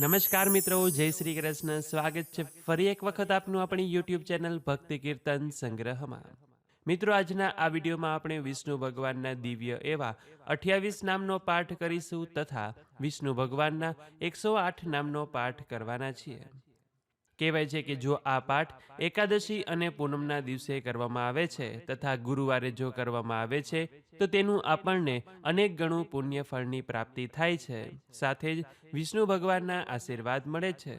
નમસ્કાર મિત્રો, જય શ્રી કૃષ્ણ. સ્વાગત છે ફરી એક વખત આપનું આપણી યુટ્યુબ ચેનલ ભક્તિ કીર્તન સંગ્રહમાં. મિત્રો, આજના આ વિડીયોમાં આપણે વિષ્ણુ ભગવાનના દિવ્ય એવા અઠ્યાવીસ નામનો પાઠ કરીશું તથા વિષ્ણુ ભગવાનના એકસો આઠ નામનો પાઠ કરવાના છીએ. કહેવાય છે કે જો આ પાઠ એકાદશી અને પૂનમના દિવસે કરવામાં આવે છે તથા ગુરુવારે જો કરવામાં આવે છે, તો તેનું આપણને અનેક ગણું પુણ્ય ફળની પ્રાપ્તિ થાય છે. સાથે જ વિષ્ણુ ભગવાનના આશીર્વાદ મળે છે.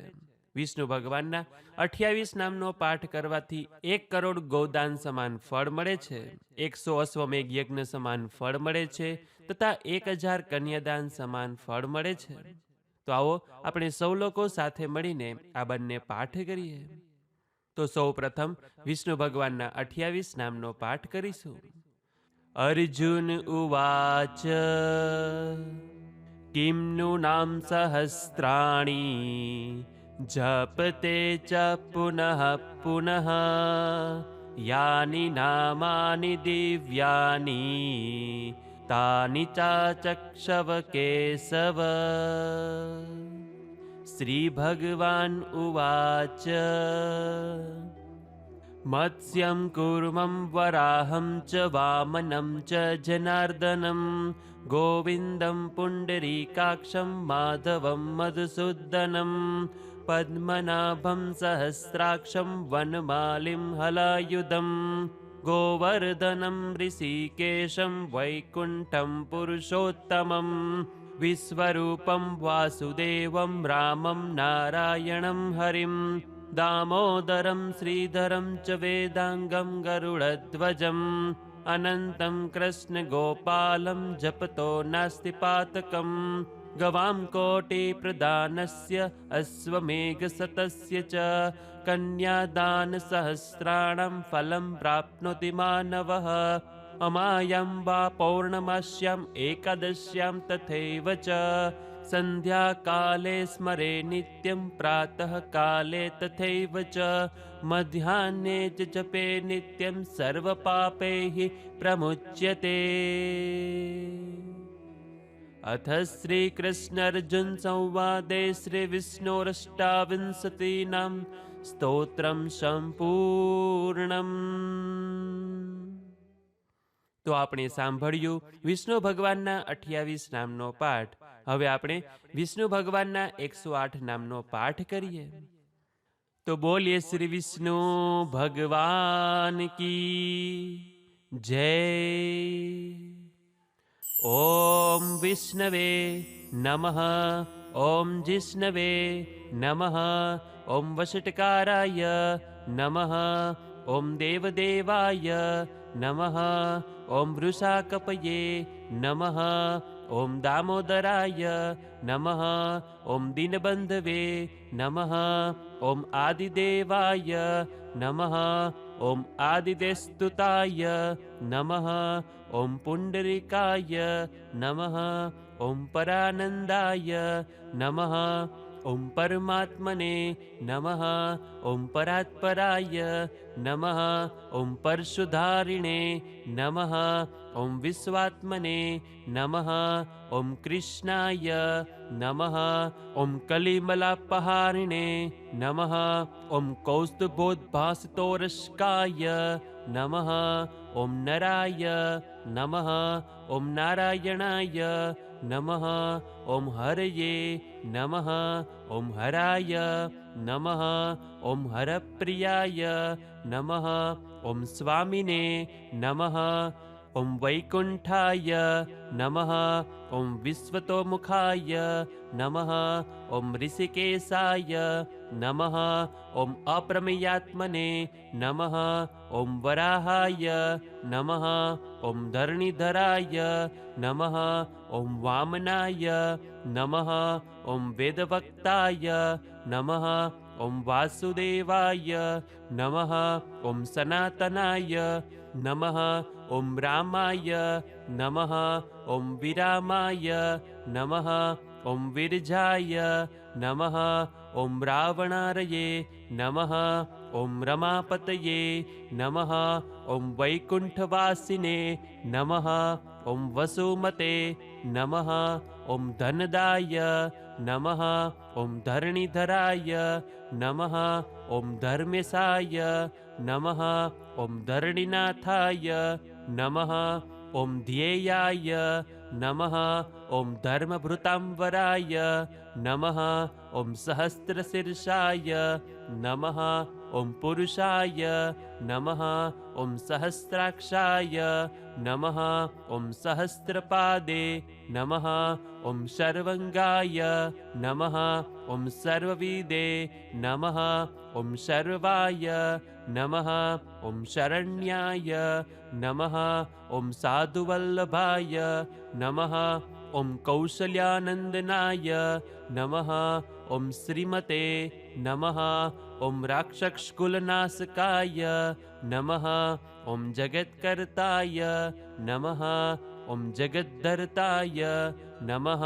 વિષ્ણુ ભગવાનના અઠ્યાવીસ નામનો પાઠ કરવાથી એક કરોડ ગૌદાન સમાન ફળ મળે છે, એકસો અશ્વમેઘ યજ્ઞ સમાન ફળ મળે છે તથા એક હજાર કન્યાદાન સમાન ફળ મળે છે. તો આવો આપણે સૌ લોકો સાથે મળીને આ બંને પાઠ કરીએ તો સૌ પ્રથમ વિષ્ણુ ભગવાનના અઠ્યાવીસ નામનો પાઠ કરીશું અર્જુન ઉવાચ કિમનું નામ સહસ્ત્રાણી જપતે ચ પુનઃ પુનઃ યાની નામાની દિવ્યાની तानि चाचक्षव केशव श्रीभगवान् उवाच। मत्स्यं कुर्मं वराहं च वामनं च जनार्दनं गोविन्दं पुण्डरीकाक्षं माधवं मधुसूदनं पद्मनाभं सहस्राक्षं वनमालिं हलायुधम्। गोवर्धनं ऋषिकेशं वैकुण्ठं पुरुषोत्तमं विश्वरूपं वासुदेवं रामं नारायणं हरिं दामोदरं श्रीधरं च वेदाङ्गं गरुडध्वजम् अनन्तं कृष्णगोपालं जपतो नास्ति पातकम् गवां कोटिप्रदानस्य अश्वमेघशतस्य च कन्यादानसहस्राणां फलं प्राप्नोति मानवः। अमायां वा पौर्णमास्याम् एकादश्यां तथैव च। सन्ध्याकाले स्मरे नित्यं प्रातःकाले तथैव च। मध्याह्ने च जपे नित्यं सर्वपापैः प्रमुच्यते। अथ श्रीकृष्णार्जुन संवादे श्रीविष्णोरष्टाविंशतीनां સ્તોત્રમ સંપૂર્ણમ તો આપણે સાંભળ્યું વિષ્ણુ ભગવાનના અઠ્યાવીસ નામનો પાઠ હવે આપણે વિષ્ણુ ભગવાનના એકસો આઠ નામનો પાઠ કરીએ તો બોલીએ શ્રી વિષ્ણુ ભગવાન કી જય ઓમ विष्णवे नमः। ॐ जिष्णवे नमः। ॐ वषट्काराय नमः। ॐ देवदेवाय नमः। ॐ वृषाकपये नमः। ॐ दामोदराय नमः। ॐ दीनबन्धवे नमः। ॐ आदिदेवाय नमः। ॐ आदिदेस्तुताय नमः ॐ पुण्डरिकाय नमः ॐ परानन्दाय नमः। ॐ परमात्मने नमः ॐ परात्पराय नमः ॐ परशुधारिणे नमः ॐ विश्वात्मने नमः ॐ कृष्णाय नमः ॐ कलिमलापहारिणे नमः ॐ कौस्तुभोद्भासितोरस्काय नमः ॐ नराय नमः। ॐ नारायणाय नमः। ॐ हरये नमः। ॐ हराय नमः। ॐ हरप्रियाय नमः। ॐ स्वामिने नमः। ॐ वैकुण्ठाय नमः ॐ विश्वतोमुखाय नमः ॐ ऋषिकेशाय नमः ॐ अप्रमेयात्मने नमः ॐ वराहाय नमः ॐ धरणिधराय नमः ॐ वामनाय नमः ॐ वेदवक्ताय नमः ॐ वासुदेवाय नमः ॐ सनातनाय नमः ॐ रामाय, नमः ॐ विरामाय, नमः ॐ विरजाय, नमः ॐ रावणारये, नमः ॐ रमापतये, नमः ॐ वैकुण्ठवासिने नमः ओम वसुमते नमः, ओम धनदाय नमः, ओम धरणिधराय नमः, ओम धर्मेशाय नमः, ओम धरणीनाथाय नमः, ओम ध्येयाय नमः, ओम धर्मभृतांवराय नमः, ओम सहस्रशीर्षाय नमः ॐ पुरुषाय नमः ॐ सहस्राक्षाय नमः ॐ सहस्रपादे नमः ॐ शर्वङ्गाय नमः ॐ सर्वविदे नमः ॐ शर्वाय नमः ॐ शरण्याय नमः ॐ साधुवल्लभाय नमः ॐ कौशल्यानन्दनाय नमः ॐ श्रीमते नमः ॐ राक्षसकुलनाशकाय नमः। ॐ जगत्कर्ताय नमः। ॐ जगद्धर्ताय नमः।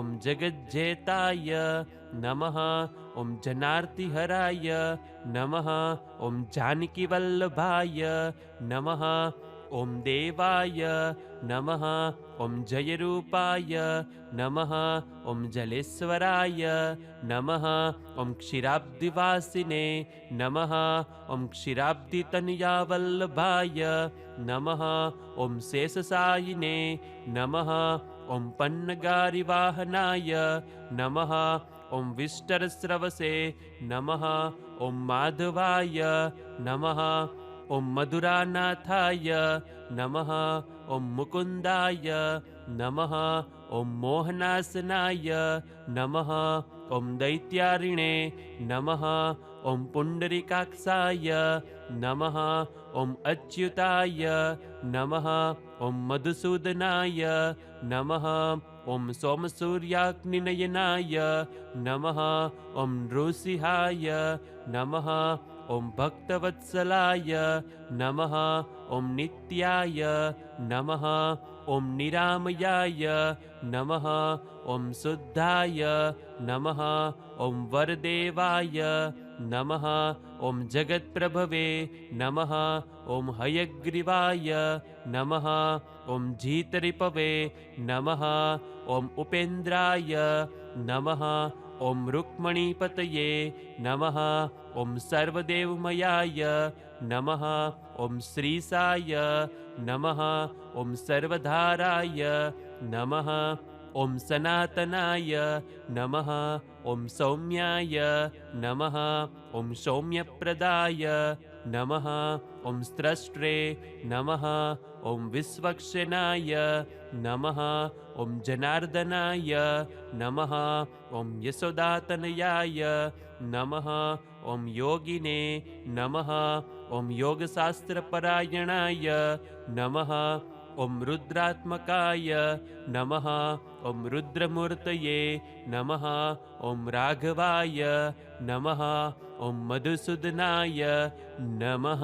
ॐ जगज्जेताय नमः। ॐ जनार्तिहराय नमः। ॐ जानकीवल्लभाय नमः। ॐ देवाय नमः ॐ जयरूपाय नमः ॐ जलेश्वराय नमः ॐ क्षीराब्दिवासिने नमः ॐ क्षीराब्दितनुयावल्लभाय नमः ॐ शेषसायिने नमः ॐ पन्नगारिवाहनाय नमः ॐ विष्टरस्रवसे नमः ॐ माधवाय नमः ॐ मधुरानाथाय नमः ॐ मुकुन्दाय नमः ॐ मोहनासनाय नमः ॐ दैत्यारिणे नमः ॐ पुण्डरीकाक्षाय नमः ॐ अच्युताय नमः ॐ मधुसूदनाय नमः ॐ सोमसूर्याग्निनयनाय नमः ॐ नृसिंहाय नमः ओम भक्तवत्सलाय नमः, ओम नित्याय नमः, ओम निरामयाय नमः, ओम शुद्धाय नमः, ओम वरदेवाय नमः ॐ जगत्प्रभवे नमः, ओम हयग्रीवाय नमः, ओम जीतरिपवे नमः, ओम उपेन्द्राय नमः, ओम रुक्मणीपतये नमः ओम सर्वदेवमयाय नमः। ओम श्री साय नमः। ओम सर्वधाराय नमः। ओम सनातनाय नमः। ओम सौम्याय नमः। ओम सौम्यप्रदाय नमः। ओम स्रष्ट्रे नमः। ओम विश्वक्षणाय नमः। ओम जनार्दनाय नमः। ओम यशोदातनयाय नमः। ॐ योगिने नमः। ॐ योगशास्त्रपरायणाय नमः। ॐ रुद्रात्मकाय नमः। ॐ रुद्रमूर्तये नमः। ॐ राघवाय नमः। ॐ मधुसूदनाय नमः।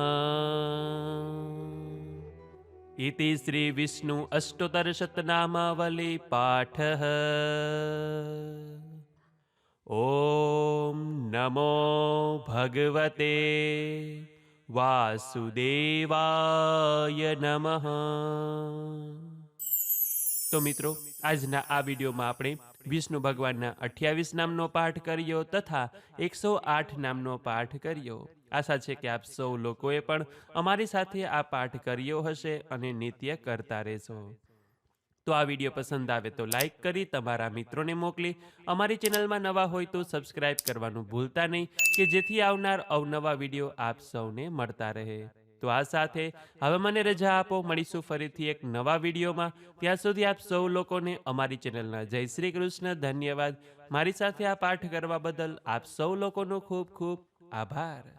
इति श्रीविष्णु अष्टोत्तरशत्नामावलीपाठः ॐ नमो भगवते વાસુદેવાય નમઃ તો મિત્રો આજના આ વિડીયોમાં આપણે વિષ્ણુ ભગવાનના અઠ્યાવીસ નામનો પાઠ કર્યો તથા એકસો આઠ નામનો પાઠ કર્યો આશા છે કે આપ સૌ લોકોએ પણ અમારી સાથે આ પાઠ કર્યો હશે અને નિત્ય કરતા રહેશો તો આ વીડિયો પસંદ આવે તો લાઈક કરી તમારા મિત્રોને મોકલી. અમારી ચેનલમાં નવા હોય તો સબસ્ક્રાઇબ કરવાનું ભૂલતા નહીં, કે જેથી આવનાર અવનવા વીડિયો આપ સૌને મળતા રહે. તો આ સાથે હવે મને રજા આપો, મળીશું ફરીથી એક નવા વિડીયોમાં. ત્યાં સુધી આપ સૌ લોકોને અમારી ચેનલના જય શ્રી કૃષ્ણ ધન્યવાદ. મારી સાથે આ પાઠ કરવા બદલ આપ સૌ લોકોનો ખૂબ ખૂબ આભાર.